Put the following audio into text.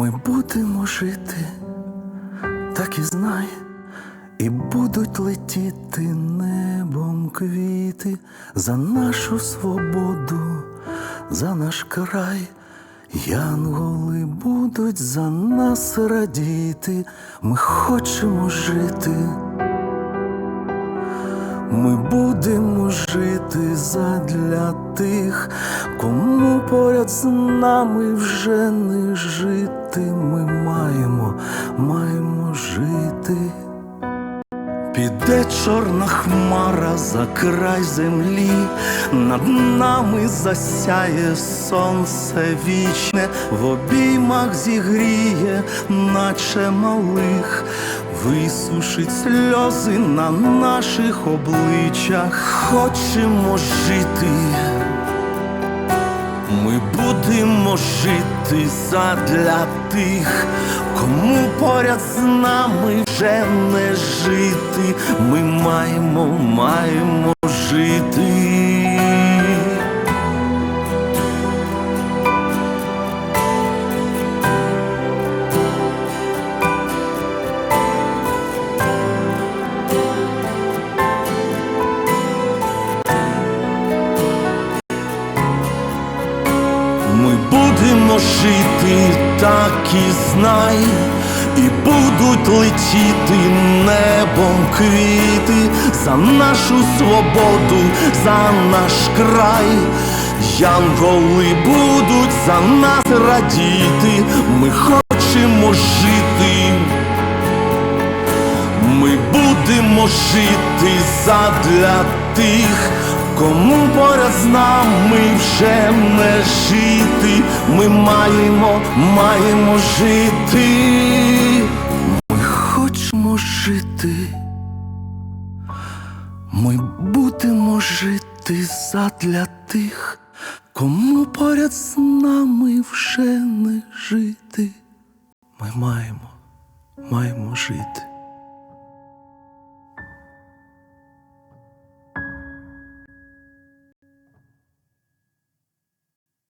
будемо жити, так і знай, і будуть летіти небом квіти за нашу свободу, за наш край. Янголи будуть за нас радіти, ми хочемо жити. Ми будемо жити задля тих, кому поряд з нами вже не жити. Ми маємо, маємо жити. Піде чорна хмара за край землі, над нами засяє сонце вічне, в обіймах зігріє, наче малих, висушить сльози на наших обличчях. Хочемо жити. Ми будемо жити задля тих, кому поряд з нами вже не жити. Ми маємо, маємо жити. Будемо жити, так і знай, і будуть летіти небом квіти за нашу свободу, за наш край. Янголи будуть за нас радіти, ми хочемо жити. Ми будемо жити задля тих, кому поряд з нами вже не жити. Ми маємо, маємо жити. Ми хочемо жити. Ми будемо жити задля тих, кому поряд з нами вже не жити. Ми маємо, маємо жити.